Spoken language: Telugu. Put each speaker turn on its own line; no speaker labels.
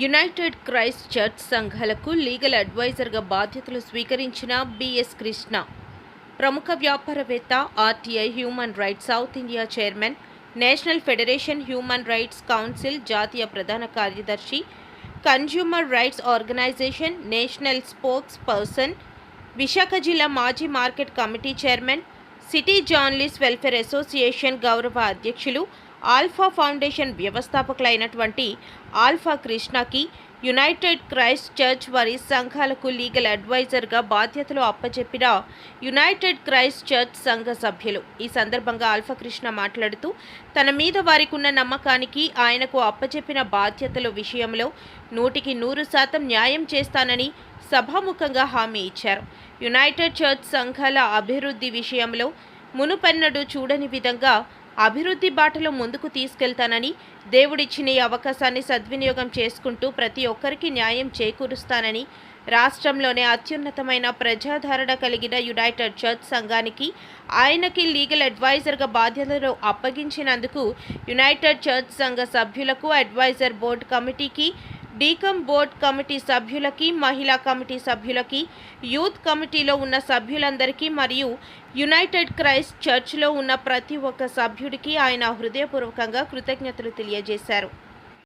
యునైటెడ్ క్రైస్ట్ చర్చ్ సంఘాలకు లీగల్ అడ్వైజర్గా బాధ్యతలు స్వీకరించిన బిఎస్ కృష్ణ. ప్రముఖ వ్యాపారవేత్త RTI human rights south India chairman national federation human rights council జాతీయ ప్రధాన కార్యదర్శి consumer rights organisation national spokesperson Visakha జిల్లా మాజీ market committee chairman city journalist welfare association గౌరవ అధ్యక్షులు ఆల్ఫా ఫౌండేషన్ వ్యవస్థాపకులైనటువంటి ఆల్ఫా కృష్ణకి యునైటెడ్ క్రైస్ట్ చర్చ్ వారి సంఘాలకు లీగల్ అడ్వైజర్గా బాధ్యతలు అప్పచెప్పిన యునైటెడ్ క్రైస్ట్ చర్చ్ సంఘ సభ్యులు. ఈ సందర్భంగా ఆల్ఫా కృష్ణ మాట్లాడుతూ తన మీద వారికి ఉన్న నమ్మకానికి ఆయనకు అప్పచెప్పిన బాధ్యతల విషయంలో నూటికి నూరు శాతం న్యాయం చేస్తానని సభాముఖంగా హామీ ఇచ్చారు. యునైటెడ్ చర్చ్ సంఘాల అభివృద్ధి విషయంలో మునుపెన్నడూ చూడని విధంగా అభివృద్ధి బాటలో ముందుకు తీసుకెళ్తానని దేవుడిచ్చిన ఈ అవకాశాన్ని సద్వినియోగం చేసుకుంటూ ప్రతి ఒక్కరికి న్యాయం చేకూరుస్తానని రాష్ట్రంలోనే అత్యున్నతమైన ప్రజాదరణ కలిగిన యునైటెడ్ చర్చ్ సంఘానికి ఆయనకి లీగల్ అడ్వైజర్గా బాధ్యతలు అప్పగించినందుకు యునైటెడ్ చర్చ్ సంఘ సభ్యులకు అడ్వైజర్ బోర్డు కమిటీకి డీకమ్ బోర్డ్ కమిటీ సభ్యులకి మహిళా కమిటీ సభ్యులకి యూత్ కమిటీలో ఉన్న సభ్యులందరికీ మరియు యునైటెడ్ క్రైస్ట్ చర్చ్లో ఉన్న ప్రతి ఒక్క సభ్యుడికి ఆయన హృదయపూర్వకంగా కృతజ్ఞతలు తెలియజేశారు.